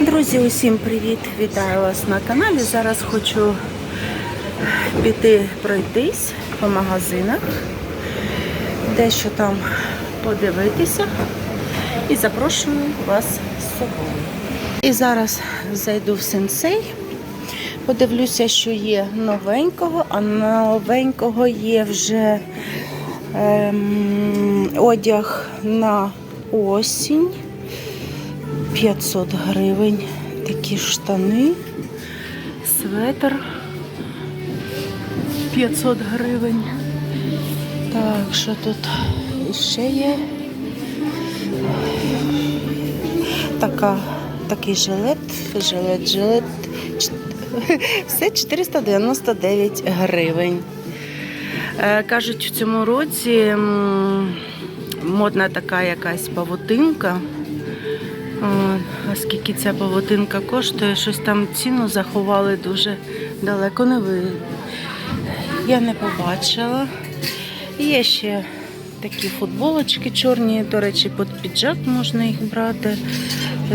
Друзі, усім привіт! Вітаю вас на каналі. Зараз хочу піти пройтись по магазинах, дещо там подивитися і запрошую вас з собою. І зараз зайду в сенсей, подивлюся, що є новенького, а новенького є вже ем, одяг на осінь. 500 гривень. Такі штани, светр 500 гривень. Так, що тут ще є? Така, такий жилет, жилет, жилет. Все 499 гривень. Е, Кажуть, в цьому році модна така якась павутинка. А скільки ця павутинка коштує, щось там ціну заховали дуже далеко не ви. Я не побачила. Є ще такі футболочки чорні, до речі, під піджак можна їх брати.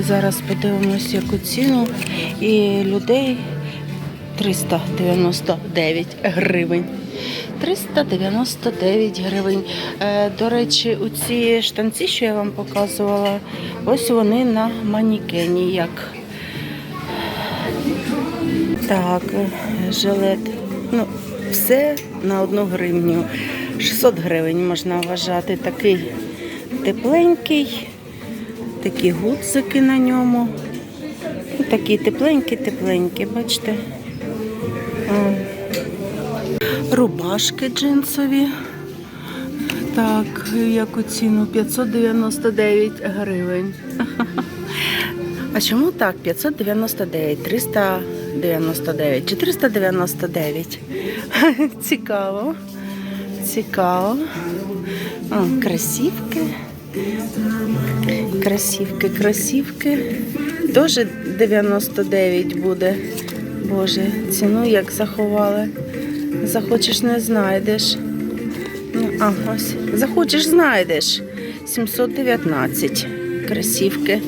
Зараз подивимось, яку ціну. І людей 399 гривень. 399 гривень. Е, До речі, у ці штанці, що я вам показувала, ось вони на манікені. Як. Так, жилет. Ну, все на одну гривню. 600 гривень можна вважати. Такий тепленький, такі гудзики на ньому. І Такі тепленькі, тепленькі, бачите. Рубашки джинсові. Так, яку ціну? 599 гривень. А чому так? 599, 399, 499. Цікаво. Цікаво. О, красивки. Красивки, красивки. Теж 99 буде. Боже, ціну як заховали. Захочеш, не знайдеш. Ну, а, ось. Захочеш, знайдеш. 719 красівки.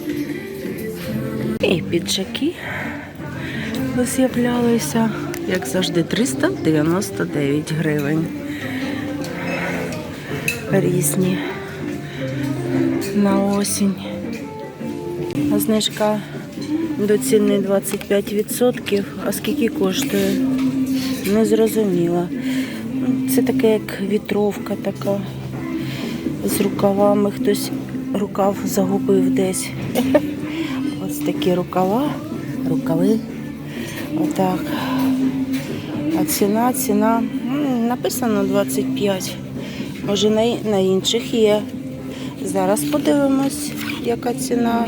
І піджаки з'являлися, як завжди, 399 гривень. Різні на осінь. Знижка до ціни 25%. А скільки коштує? Не зрозуміла. Це таке як вітровка така. З рукавами хтось рукав загубив десь. Ось такі рукава, рукави. Отак. А ціна, ціна написано 25. Може на, на інших є. Зараз подивимось, яка ціна.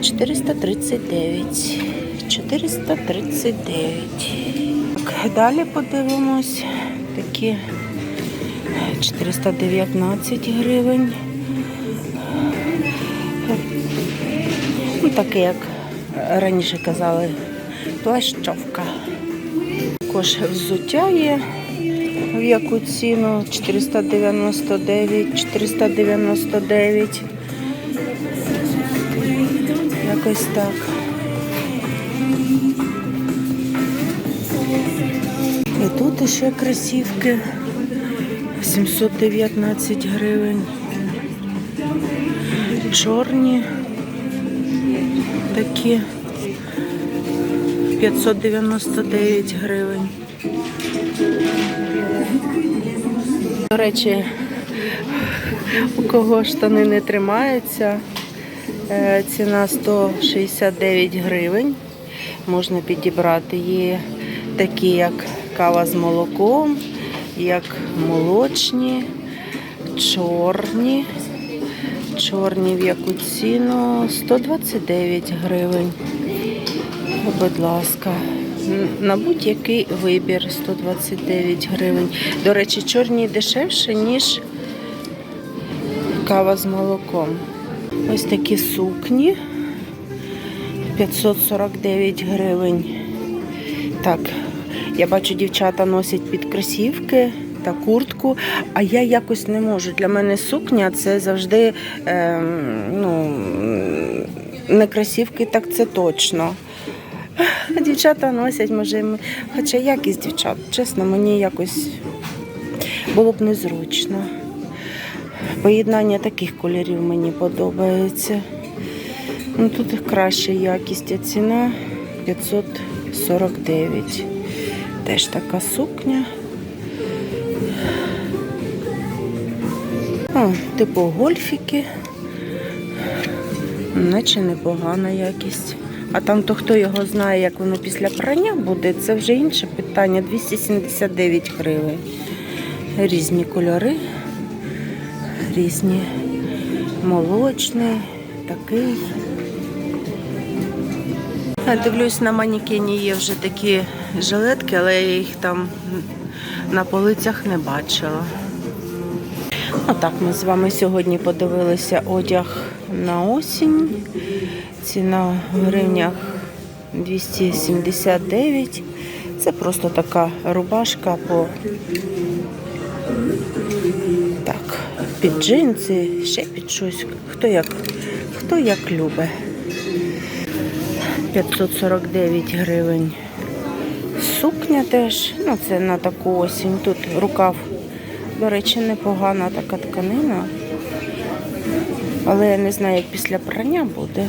439. 439. Так, далі подивимось. Такі 419 гривень. Ну, таке, як раніше казали, плащовка. Також взуття є. В яку ціну? 499, 499. Якось так. Тут ще красівки. 719 гривень. Чорні такі 599 гривень. До речі, у кого штани не тримаються, е, ціна 169 гривень. Можна підібрати. Є такі, як кава з молоком, як молочні, чорні. Чорні в яку ціну 129 гривень. Будь ласка, на будь-який вибір 129 гривень. До речі, чорні дешевше, ніж кава з молоком. Ось такі сукні 549 гривень. Так, я бачу, дівчата носять під кросівки та куртку, а я якось не можу. Для мене сукня це завжди ем, ну, Не кросівки, так це точно. Дівчата носять, може, хоча якість дівчат, чесно, мені якось було б незручно. Поєднання таких кольорів мені подобається. Ну, тут краща якість, а ціна 549. Теж така сукня. О, типу гольфіки. Наче непогана якість. А там то хто його знає, як воно після прання буде, це вже інше питання. 279 гривень. Різні кольори, різні молочний, такий. Я дивлюсь, на манікені є вже такі жилетки, але я їх там на полицях не бачила. Отак ми з вами сьогодні подивилися одяг на осінь. Ціна в гривнях 279. Це просто така рубашка по так, під джинси, ще під щось. Хто як, хто як любить. 549 гривень. Сукня теж, ну це на таку осінь. Тут рукав, до речі, непогана така тканина. Але я не знаю, як після прання буде.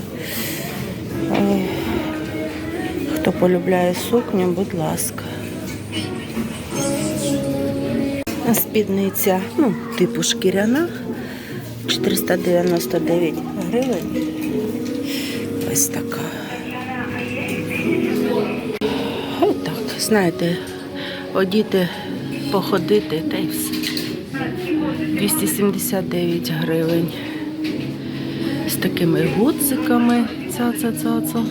Хто полюбляє сукню, будь ласка. Спідниця, ну, типу шкіряна, 499 гривень. Ось така. Знаєте, одіти, походити та й все. 279 гривень. З такими гудзиками. Ця-ця-ця-ця.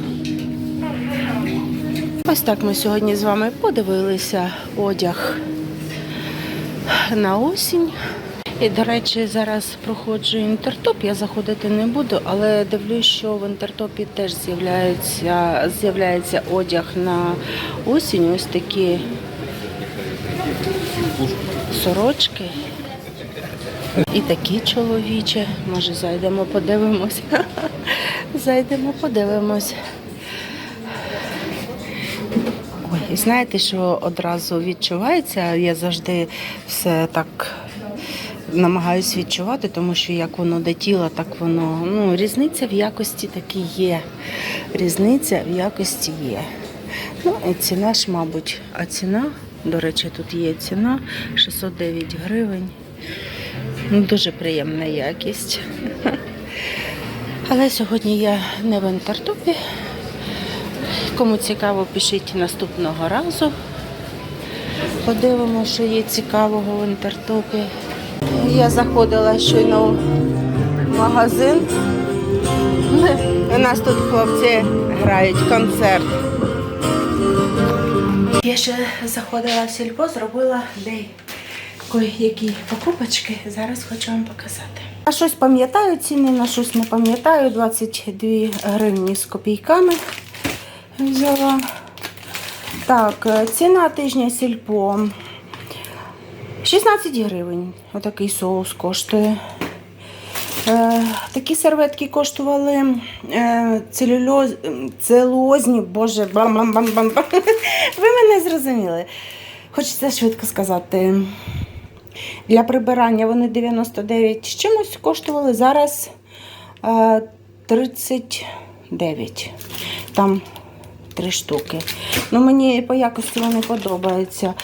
Ось так ми сьогодні з вами подивилися одяг на осінь. І, до речі, зараз проходжу інтертоп. Я заходити не буду, але дивлюсь, що в інтертопі теж з'являється, з'являється одяг на осінь. Ось такі сорочки. І такі чоловічі. Може, зайдемо, подивимось. Зайдемо, подивимось. Ой, і знаєте, що одразу відчувається? Я завжди все так намагаюся відчувати, тому що як воно до тіла, так воно. Ну, різниця в якості таки є. Різниця в якості є. Ну, і ціна ж, мабуть, а ціна, до речі, тут є ціна 609 гривень. Ну, дуже приємна якість. Але сьогодні я не в інтертопі. Кому цікаво, пишіть наступного разу. Подивимося, що є цікавого в інтертопі. Я заходила щойно в магазин. У нас тут хлопці грають концерт. Я ще заходила в сільпо, зробила деякі покупочки. Зараз хочу вам показати. А щось пам'ятаю, ціни на щось не пам'ятаю. 22 гривні з копійками взяла. Так, е, ціна тижня сільпо. 16 гривень. Отакий соус коштує. Е, такі серветки коштували е, целюльоз, целуозні, боже, бам-бам-бам-бам. Ви мене зрозуміли. Хочеться швидко сказати. Для прибирання вони 99 з чимось коштували. Зараз е, 39. Там три штуки. Ну, мені по якості вони подобаються.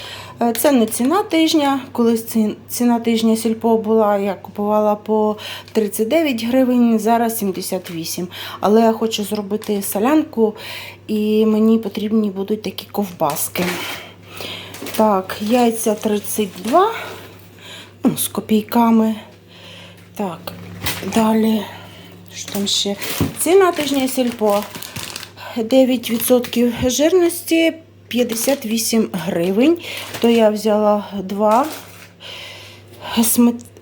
Е, Це не ціна тижня. Колись ціна тижня сільпо була, я купувала по 39 гривень, зараз 78. Але я хочу зробити солянку і мені потрібні будуть такі ковбаски. Так, яйця 32 ну, з копійками. Так, далі. Що там ще? Ціна тижня сільпо. 9% жирності 58 гривень. То я взяла два.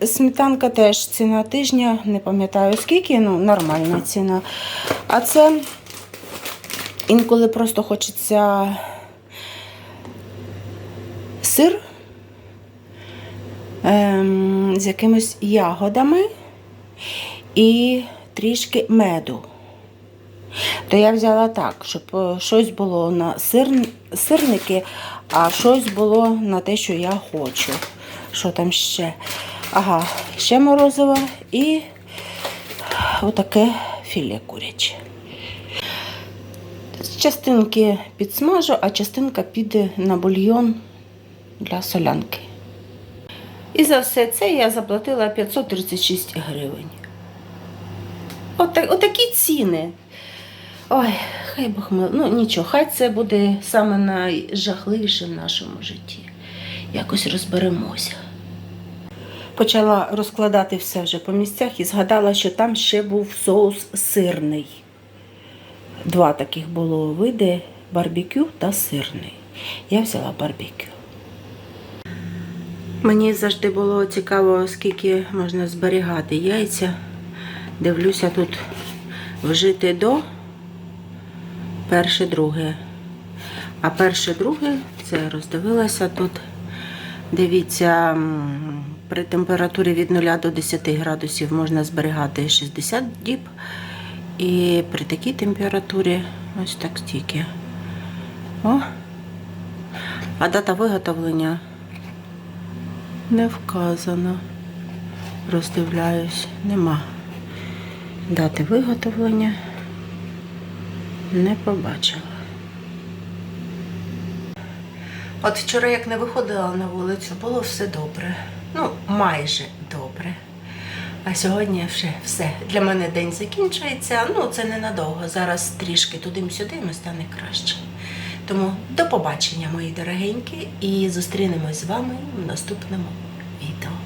Сметанка теж ціна тижня, не пам'ятаю скільки, ну нормальна ціна. А це інколи просто хочеться сир ем, з якимись ягодами і трішки меду. То я взяла так, щоб е, щось було на сир... сирники, а щось було на те, що я хочу. Що там ще? Ага, ще морозиво і отаке філе куряче. Частинки підсмажу, а частинка піде на бульйон для солянки. І за все це я заплатила 536 гривень. Ота- отакі ціни. Ой, хай Бог мил. Ну нічого, хай це буде саме найжахливіше в нашому житті. Якось розберемося. Почала розкладати все вже по місцях і згадала, що там ще був соус сирний. Два таких було види барбекю та сирний. Я взяла барбекю. Мені завжди було цікаво, скільки можна зберігати яйця. Дивлюся тут вжити до перше, друге. А перше, друге, це роздивилася тут. Дивіться, при температурі від 0 до 10 градусів можна зберігати 60 діб. І при такій температурі ось так стільки. О! А дата виготовлення не вказана. Роздивляюсь, нема. Дати виготовлення не побачила. От вчора, як не виходила на вулицю, було все добре. Ну, майже добре. А сьогодні вже все. Для мене день закінчується. Ну, це ненадовго. Зараз трішки туди-сюди і стане краще. Тому до побачення, мої дорогенькі, і зустрінемось з вами в наступному відео.